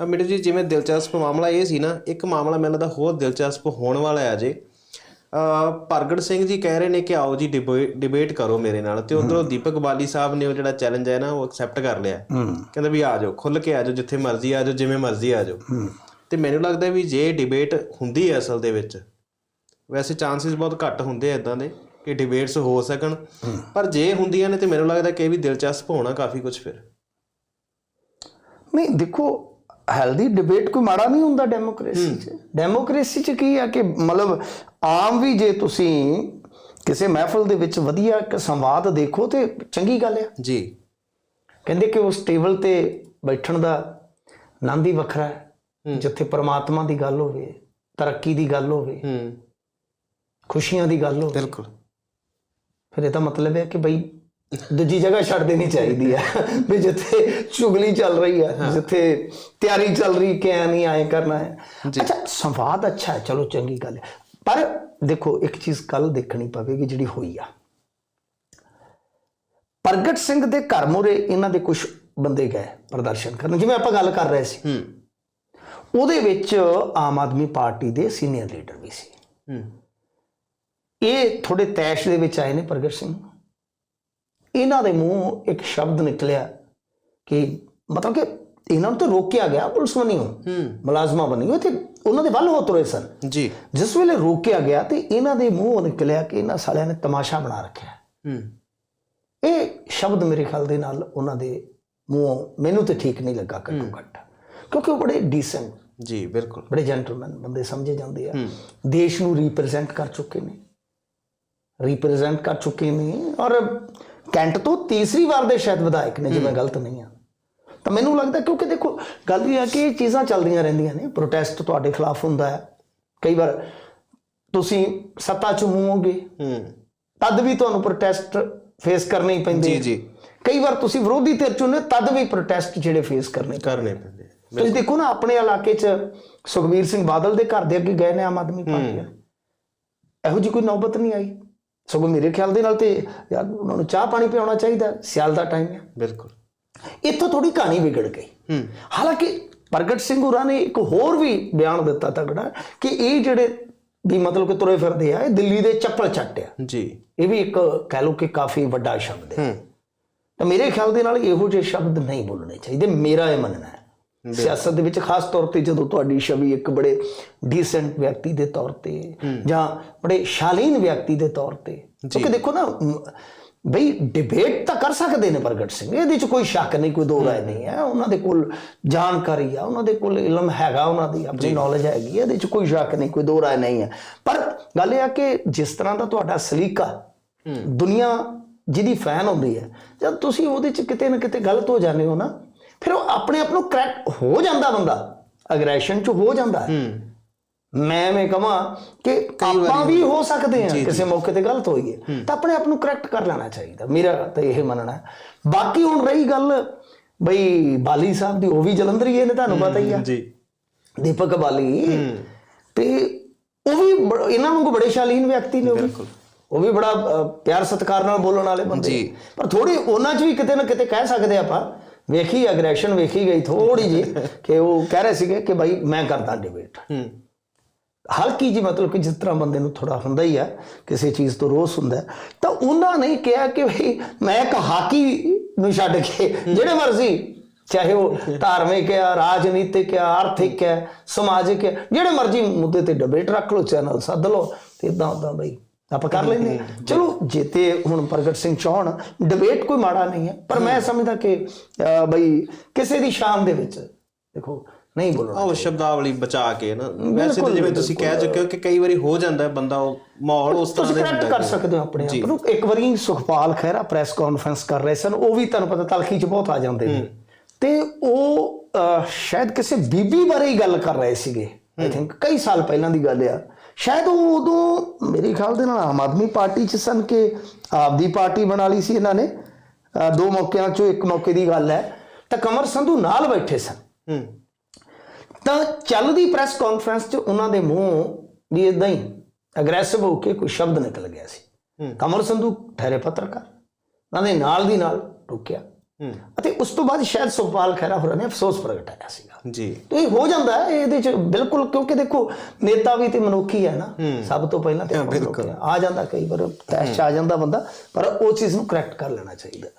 ਆ ਮਿੱਟੂ ਜੀ ਜਿਵੇਂ ਦਿਲਚਸਪ ਮਾਮਲਾ ਇਹ ਸੀ ਨਾ ਇੱਕ ਮਾਮਲਾ ਮੈਨੂੰ ਲੱਗਦਾ ਹੋਰ ਦਿਲਚਸਪ ਹੋਣ ਵਾਲਾ ਹੈ ਅਜੇ। ਅ ਪ੍ਰਗਟ ਸਿੰਘ ਜੀ ਕਹਿ ਰਹੇ ਨੇ ਕਿ ਆਓ ਜੀ ਡਿਬੇਟ ਕਰੋ ਮੇਰੇ ਨਾਲ ਤੇ ਉਧਰੋਂ ਦੀਪਕ ਬਾਲੀ ਸਾਹਿਬ ਨੇ ਉਹ ਜਿਹੜਾ ਚੈਲੰਜ ਹੈ ਨਾ ਉਹ ਐਕਸੈਪਟ ਕਰ ਲਿਆ। ਕਹਿੰਦੇ ਵੀ ਆ ਜਾਓ ਖੁੱਲ ਕੇ ਆ ਜਾਓ ਜਿੱਥੇ ਮਰਜ਼ੀ ਆ ਜਾਓ ਜਿਵੇਂ ਮਰਜ਼ੀ ਆ ਜਾਓ। ਤੇ ਮੈਨੂੰ ਲੱਗਦਾ ਵੀ ਜੇ ਡਿਬੇਟ ਹੁੰਦੀ ਹੈ ਅਸਲ ਦੇ ਵਿੱਚ ਵੈਸੇ ਚਾਂਸਸ ਬਹੁਤ ਘੱਟ ਹੁੰਦੇ ਆ ਇਦਾਂ ਦੇ ਕਿ ਡਿਬੇਟਸ ਹੋ ਸਕਣ। ਪਰ ਜੇ ਹੁੰਦੀਆਂ ਨੇ ਤੇ ਮੈਨੂੰ ਲੱਗਦਾ ਕਿ ਇਹ ਵੀ ਦਿਲਚਸਪ ਹੋਣਾ ਕਾਫੀ ਕੁਝ ਫਿਰ। ਨਹੀਂ ਦੇਖੋ ਹੈਲਦੀ ਡਿਬੇਟ ਕੋਈ ਮਾੜਾ ਨਹੀਂ ਹੁੰਦਾ ਡੈਮੋਕ੍ਰੇਸੀ 'ਚ? ਡੈਮੋਕ੍ਰੇਸੀ 'ਚ ਕੀ ਆ ਕਿ ਮਤਲਬ ਆਮ ਵੀ ਜੇ ਤੁਸੀਂ ਕਿਸੇ ਮਹਿਫਲ ਦੇ ਵਿੱਚ ਵਧੀਆ ਇੱਕ ਸੰਵਾਦ ਦੇਖੋ ਤੇ ਚੰਗੀ ਗੱਲ ਆ। ਜੀ। ਕਹਿੰਦੇ ਕਿ ਉਸ ਟੇਬਲ ਤੇ ਬੈਠਣ ਦਾ ਆਨੰਦ ਹੀ ਵੱਖਰਾ ਹੈ। ਜਿੱਥੇ ਪ੍ਰਮਾਤਮਾ ਦੀ ਗੱਲ ਹੋਵੇ ਤਰੱਕੀ ਦੀ ਗੱਲ ਹੋਵੇ ਹੂੰ। ਖੁਸ਼ੀਆਂ ਦੀ ਗੱਲ ਹੋਵੇ। ਬਿਲਕੁਲ। ਫਿਰ ਇਹਦਾ ਮਤਲਬ ਹੈ ਕਿ ਬਈ ਦੂਜੀ ਜਗ੍ਹਾ ਛੱਡ ਦੇਣੀ ਚਾਹੀਦੀ ਹੈ ਵੀ ਜਿੱਥੇ ਚੁਗਲੀ ਚੱਲ ਰਹੀ ਹੈ। ਜਿੱਥੇ ਤਿਆਰੀ ਚੱਲ ਰਹੀ ਕਿ ਐ ਨਹੀਂ ਆਏ ਕਰਨਾ ਹੈ। ਅੱਛਾ ਸੰਵਾਦ ਅੱਛਾ ਹੈ ਚਲੋ ਚੰਗੀ ਗੱਲ ਹੈ। ਪਰ ਦੇਖੋ ਇੱਕ ਚੀਜ਼ ਕੱਲ ਦੇਖਣੀ ਪਵੇਗੀ ਜਿਹੜੀ ਹੋਈ ਆ। ਪ੍ਰਗਟ ਸਿੰਘ ਦੇ ਘਰ ਮੂਹਰੇ ਇਹਨਾਂ ਦੇ ਕੁਝ ਬੰਦੇ ਗਏ ਪ੍ਰਦਰਸ਼ਨ ਕਰਨ। ਜਿਵੇਂ ਆਪਾਂ ਗੱਲ ਕਰ ਰਹੇ ਸੀ। ਹੂੰ। ਉਹਦੇ ਵਿੱਚ ਆਮ ਆਦਮੀ ਪਾਰਟੀ ਦੇ ਸੀਨੀਅਰ ਲੀਡਰ ਵੀ ਸੀ। ਹੂੰ। ਇਹ ਥੋੜੇ ਤੈਸ਼ ਦੇ ਵਿੱਚ ਆਏ ਨੇ ਪ੍ਰਗਟ ਸਿੰਘ। ਇਹਨਾਂ ਦੇ ਮੂੰਹ ਇੱਕ ਸ਼ਬਦ ਨਿਕਲਿਆ ਕਿ ਮਤਲਬ ਕਿ ਇਹਨਾਂ ਨੂੰ ਤਾਂ ਰੋਕਿਆ ਗਿਆ ਪੁਲਿਸ ਵੱਲੋਂ। ਹੂੰ। ਮੁਲਾਜ਼ਮਾਂ ਵੱਲੋਂ। ਤੇ ਉਹਨਾਂ ਦੇ ਵੱਲ ਹੋ ਤੁਰੇ ਸਨ। ਜੀ। ਜਿਸ ਵੇਲੇ ਰੋਕਿਆ ਗਿਆ ਤੇ ਇਹਨਾਂ ਦੇ ਮੂੰਹੋਂ ਨਿਕਲਿਆ ਕਿ ਇਹਨਾਂ ਸਾਲਿਆਂ ਨੇ ਤਮਾਸ਼ਾ ਬਣਾ ਰੱਖਿਆ। ਹੂੰ। ਇਹ ਸ਼ਬਦ ਮੇਰੇ ਖਿਆਲ ਦੇ ਨਾਲ ਉਹਨਾਂ ਦੇ ਮੂੰਹੋਂ ਮੈਨੂੰ ਤੇ ਠੀਕ ਨਹੀਂ ਲੱਗਾ ਘੱਟੋ ਘੱਟ। ਕਿਉਂਕਿ ਉਹ ਬੜੇ ਡੀਸੈਂਟ ਜੀ ਬਿਲਕੁਲ। ਬੜੇ ਜੈਂਟਲਮੈਨ ਬੰਦੇ ਸਮਝੇ ਜਾਂਦੇ ਆ। ਦੇਸ਼ ਨੂੰ ਰਿਪਰੈਜ਼ੈਂਟ ਕਰ ਚੁੱਕੇ ਨੇ। ਰਿਪਰੈਜ਼ੈਂਟ ਕਰ ਚੁੱਕੇ ਨੇ ਔਰ ਕੈਂਟ ਤੋਂ ਤੀਸਰੀ ਵਾਰ ਦੇ ਸ਼ਾਇਦ ਵਿਧਾਇਕ ਨੇ ਜੇ ਮੈਂ ਗਲਤ ਨਹੀਂ ਆ ਤਾਂ ਮੈਨੂੰ ਲੱਗਦਾ ਕਿਉਂਕਿ ਦੇਖੋ ਗੱਲ ਇਹ ਹੈ ਕਿ ਇਹ ਚੀਜ਼ਾਂ ਚੱਲਦੀਆਂ ਰਹਿੰਦੀਆਂ ਨੇ ਪ੍ਰੋਟੈਸਟ ਤੁਹਾਡੇ ਖਿਲਾਫ ਹੁੰਦਾ ਹੈ। ਕਈ ਵਾਰ ਤੁਸੀਂ ਸੱਤਾ ਚ ਹੋਵੋਗੇ ਹੂੰ। ਤਦ ਵੀ ਤੁਹਾਨੂੰ ਪ੍ਰੋਟੈਸਟ ਫੇਸ ਕਰਨੇ ਹੀ ਪੈਂਦੇ ਜੀ ਆ। ਜੀ। ਕਈ ਵਾਰ ਤੁਸੀਂ ਵਿਰੋਧੀ ਧਿਰ ਚ ਹੁੰਦੇ ਹੋ, ਤਦ ਵੀ ਪ੍ਰੋਟੈਸਟ ਜਿਹੜੇ ਫੇਸ ਕਰਨੇ ਕਰਨੇ ਪੈਂਦੇ ਆ। ਤੁਸੀਂ ਦੇਖੋ ਨਾ ਆਪਣੇ ਇਲਾਕੇ 'ਚ ਸੁਖਬੀਰ ਸਿੰਘ ਬਾਦਲ ਦੇ ਘਰ ਦੇ ਅੱਗੇ ਗਏ ਨੇ ਆਮ ਆਦਮੀ ਪਾਰਟੀ ਇਹੋ ਜੀ ਕੋਈ ਨੌਬਤ ਨਹੀਂ ਆਈ? ਸਗੋਂ ਮੇਰੇ ਖਿਆਲ ਦੇ ਨਾਲ ਤੇ ਯਾਰ ਉਹਨਾਂ ਨੂੰ ਚਾਹ ਪਾਣੀ ਪਿਆਉਣਾ ਚਾਹੀਦਾ ਸਿਆਲ ਦਾ ਟਾਈਮ ਹੈ ਬਿਲਕੁਲ। ਇੱਥੋਂ ਥੋੜੀ ਕਹਾਣੀ ਵਿਗੜ ਗਈ। ਹਾਲਾਂਕਿ ਪ੍ਰਗਟ ਸਿੰਘ ਹੋਰਾਂ ਨੇ ਇੱਕ ਹੋਰ ਵੀ ਬਿਆਨ ਦਿੱਤਾ ਤਗੜਾ ਕਿ ਇਹ ਜਿਹੜੇ ਵੀ ਮਤਲਬ ਕਿ ਤੁਰੇ ਫਿਰਦੇ ਆ ਇਹ ਦਿੱਲੀ ਦੇ ਚੱਪਲ ਚੱਟ ਆ। ਜੀ। ਇਹ ਵੀ ਇੱਕ ਕਹਿ ਲਓ ਕਿ ਕਾਫੀ ਵੱਡਾ ਸ਼ਬਦ ਹੂੰ। ਤਾਂ ਮੇਰੇ ਖਿਆਲ ਦੇ ਨਾਲ ਇਹੋ ਜਿਹੇ ਸ਼ਬਦ ਨਹੀਂ ਬੋਲਣੇ ਚਾਹੀਦੇ ਮੇਰਾ ਇਹ ਮੰਨਣਾ ਹੈ। ਸਿਆਸਤ ਦੇ ਵਿੱਚ ਖਾਸ ਤੌਰ ਤੇ ਜਦੋਂ ਤੁਹਾਡੀ ਛਵੀ ਇੱਕ ਬੜੇ ਡੀਸੈਂਟ ਵਿਅਕਤੀ ਦੇ ਤੌਰ ਤੇ ਜਾਂ ਬੜੇ ਸ਼ਾਲੀਨ ਵਿਅਕਤੀ ਦੇ ਤੌਰ ਤੇ ਕਿਉਂਕਿ ਦੇਖੋ ਨਾ ਬਈ ਡਿਬੇਟ ਤਾਂ ਕਰ ਸਕਦੇ ਨੇ ਪ੍ਰਗਟ ਸਿੰਘ ਇਹਦੇ 'ਚ ਕੋਈ ਸ਼ੱਕ ਨਹੀਂ ਕੋਈ ਦੋ ਰਾਏ ਨਹੀਂ ਹੈ ਉਹਨਾਂ ਦੇ ਕੋਲ ਜਾਣਕਾਰੀ ਆ ਉਹਨਾਂ ਦੇ ਕੋਲ ਇਲਮ ਹੈਗਾ ਉਹਨਾਂ ਦੀ ਆਪਣੀ ਨੌਲੇਜ ਹੈਗੀ ਹੈ ਇਹਦੇ 'ਚ ਕੋਈ ਸ਼ੱਕ ਨਹੀਂ ਕੋਈ ਦੋ ਰਾਏ ਨਹੀਂ ਹੈ। ਪਰ ਗੱਲ ਇਹ ਆ ਕਿ ਜਿਸ ਤਰ੍ਹਾਂ ਦਾ ਤੁਹਾਡਾ ਸਲੀਕਾ ਦੁਨੀਆ ਜਿਹਦੀ ਫੈਨ ਹੁੰਦੀ ਹੈ ਜਦ ਤੁਸੀਂ ਉਹਦੇ 'ਚ ਕਿਤੇ ਨਾ ਕਿਤੇ ਗਲਤ ਹੋ ਜਾਂਦੇ ਹੋ ਨਾ ਫਿਰ ਉਹ ਆਪਣੇ ਆਪ ਨੂੰ ਕਰੈਕਟ ਹੋ ਜਾਂਦਾ ਬੰਦਾ। ਅਗਰੈਸ਼ਨ 'ਚ ਹੋ ਜਾਂਦਾ। ਹੈ। ਮੈਂ ਮੈਂ ਕਹਾਂ ਕਿ ਆਪਾਂ ਵੀ ਹੋ। ਸਕਦੇ ਹਾਂ। ਕਿਸੇ ਮੌਕੇ ਤੇ ਗਲਤ ਹੋਈਏ। ਤਾਂ ਆਪਣੇ ਆਪ ਨੂੰ ਕਰੈਕਟ ਕਰ ਲੈਣਾ ਚਾਹੀਦਾ। ਮੇਰਾ ਤਾਂ ਇਹ ਮੰਨਣਾ ਹੈ। ਬਾਕੀ ਹੁਣ ਰਹੀ ਗੱਲ ਬਈ ਬਾਲੀ ਸਾਹਿਬ ਦੀ ਉਹ ਵੀ ਜਲੰਧਰੀਏ ਨੇ ਤੁਹਾਨੂੰ ਪਤਾ ਹੀ ਆ। ਜੀ। ਦੀਪਕ ਬਾਲੀ। ਤੇ ਉਹ ਵੀ ਇਹਨਾਂ ਨੂੰ ਬੜੇ ਸ਼ਾਲੀਨ ਵਿਅਕਤੀ ਨੇ ਉਹ ਵੀ। ਉਹ ਵੀ ਬੜਾ ਪਿਆਰ ਸਤਿਕਾਰ ਨਾਲ ਬੋਲਣ ਵਾਲੇ ਬੰਦੇ। ਪਰ ਥੋੜੀ ਉਹਨਾਂ 'ਚ ਵੀ ਕਿਤੇ ਨਾ ਕਿਤੇ ਕਹਿ ਸਕਦੇ ਆਪਾਂ ਵੇਖੀ ਐਗਰੈਸ਼ਨ ਵੇਖੀ ਗਈ ਥੋੜੀ ਜੀ ਕਿ ਉਹ ਕਹਿ ਰਹੇ ਸੀਗੇ ਕਿ ਭਾਈ ਮੈਂ ਕਰਦਾ ਡਿਬੇਟ ਹਲਕੀ ਜੀ ਮਤਲਬ ਕਿ ਜਿਸ ਤਰ੍ਹਾਂ ਬੰਦੇ ਨੂੰ ਥੋੜਾ ਹੁੰਦਾ ਹੀ ਆ ਕਿਸੇ ਚੀਜ਼ ਤੋਂ ਰੋਸ ਹੁੰਦਾ ਤਾਂ ਉਹਨਾਂ ਨੇ ਕਿਹਾ ਕਿ ਭਈ ਮੈਂ ਇੱਕ ਹਾਕੀ ਨੂੰ ਛੱਡ ਕੇ ਜਿਹੜੇ ਮਰਜ਼ੀ ਚਾਹੇ ਉਹ ਧਾਰਮਿਕ ਹੈ ਰਾਜਨੀਤਿਕ ਹੈ ਆਰਥਿਕ ਹੈ ਸਮਾਜਿਕ ਹੈ ਜਿਹੜੇ ਮਰਜ਼ੀ ਮੁੱਦੇ ਤੇ ਡਿਬੇਟ ਰੱਖ ਲਓ ਚੈਨਲ ਸੱਦ ਲਓ ਤੇ ਇਦਾਂ ਉਦਾਂ ਬਈ ਆਪਾਂ ਕਰ ਹਾਂ। ਚਲੋ ਜੇਤੇ ਹੁਣ ਪ੍ਰਗਟ ਸਿੰਘ ਚਾਹਣ ਡਿਬੇਟ ਕੋਈ ਮਾੜਾ ਨਹੀਂ ਹੈ ਪਰ ਮੈਂ ਸਮਝਦਾ ਕਿ ਬਈ ਕਿਸੇ ਦੀ ਸ਼ਾਨ ਦੇ ਵਿੱਚ ਦੇਖੋ ਨਹੀਂ ਬੋਲਣਾ ਉਹ ਸ਼ਬਦਾਵਲੀ ਬਚਾ ਕੇ ਨਾ ਵੈਸੇ ਤਾਂ ਜਿਵੇਂ ਤੁਸੀਂ ਕਹਿ ਚੁੱਕੇ ਹੋ ਕਿ ਕਈ ਵਾਰੀ ਹੋ ਜਾਂਦਾ ਹੈ ਬੰਦਾ ਉਹ ਮਾਹੌਲ ਉਸ ਤਰ੍ਹਾਂ ਦਾ ਕਰੈਕਟ ਕਰ ਸਕਦੇ ਹੋ ਆਪਣੇ ਆਪ ਨੂੰ। ਇੱਕ ਵਾਰੀ ਸੁਖਪਾਲ ਖਹਿਰਾ ਪ੍ਰੈਸ ਕਾਨਫਰੰਸ ਕਰ ਰਹੇ ਸਨ ਉਹ ਵੀ ਤੁਹਾਨੂੰ ਪਤਾ ਤਲਖੀ 'ਚ ਬਹੁਤ ਆ ਜਾਂਦੇ ਨੇ। ਤੇ ਉਹ ਸ਼ਾਇਦ ਕਿਸੇ ਬੀਬੀ ਬਾਰੇ ਹੀ ਗੱਲ ਕਰ ਰਹੇ ਸੀਗੇ ਆਈ ਥਿੰਕ ਕਈ ਸਾਲ ਪਹਿਲਾਂ ਦੀ ਗੱਲ ਆ। ਸ਼ਾਇਦ ਉਹ ਉਦੋਂ ਮੇਰੇ ਖਿਆਲ ਦੇ ਨਾਲ ਆਮ ਆਦਮੀ ਪਾਰਟੀ 'ਚ ਸਨ ਕਿ ਆਪਦੀ ਪਾਰਟੀ ਬਣਾ ਲਈ ਸੀ ਇਹਨਾਂ ਨੇ। ਦੋ ਮੌਕਿਆਂ 'ਚੋਂ ਇੱਕ ਮੌਕੇ ਦੀ ਗੱਲ ਹੈ। ਤਾਂ ਕਮਰ ਸੰਧੂ ਨਾਲ ਬੈਠੇ ਸਨ। ਤਾਂ ਚੱਲਦੀ ਪ੍ਰੈਸ ਕਾਨਫਰੰਸ 'ਚ ਉਹਨਾਂ ਦੇ ਮੂੰਹ ਵੀ ਇਦਾਂ ਹੀ ਅਗਰੈਸਿਵ ਹੋ ਕੇ ਕੋਈ ਸ਼ਬਦ ਨਿਕਲ ਗਿਆ ਸੀ। ਕਮਲ ਸੰਧੂ ਠਹਿਰੇ ਪੱਤਰਕਾਰ। ਉਹਨਾਂ ਨੇ ਨਾਲ ਦੀ ਨਾਲ ਰੁਕਿਆ। ਅਤੇ ਉਸ ਤੋਂ ਬਾਅਦ ਸ਼ਾਇਦ ਸੁਖਪਾਲ ਖਹਿਰਾ ਹੋਰਾਂ ਨੇ ਅਫਸੋਸ ਪ੍ਰਗਟਾਇਆ ਸੀਗਾ। ਜੀ। ਤੇ ਇਹ ਹੋ ਜਾਂਦਾ ਹੈ ਇਹਦੇ ਚ ਬਿਲਕੁਲ ਕਿਉਂਕਿ ਦੇਖੋ ਨੇਤਾ ਵੀ ਤੇ ਮਨੁੱਖੀ ਹੈ ਨਾ। ਸਭ ਤੋਂ ਪਹਿਲਾਂ ਤੇ। ਆ ਜਾਂਦਾ ਕਈ ਵਾਰ ਤੈਸ਼ ਆ ਜਾਂਦਾ ਬੰਦਾ ਪਰ ਉਹ ਚੀਜ਼ ਨੂੰ ਕਰੈਕਟ ਕਰ ਲੈਣਾ ਚਾਹੀਦਾ।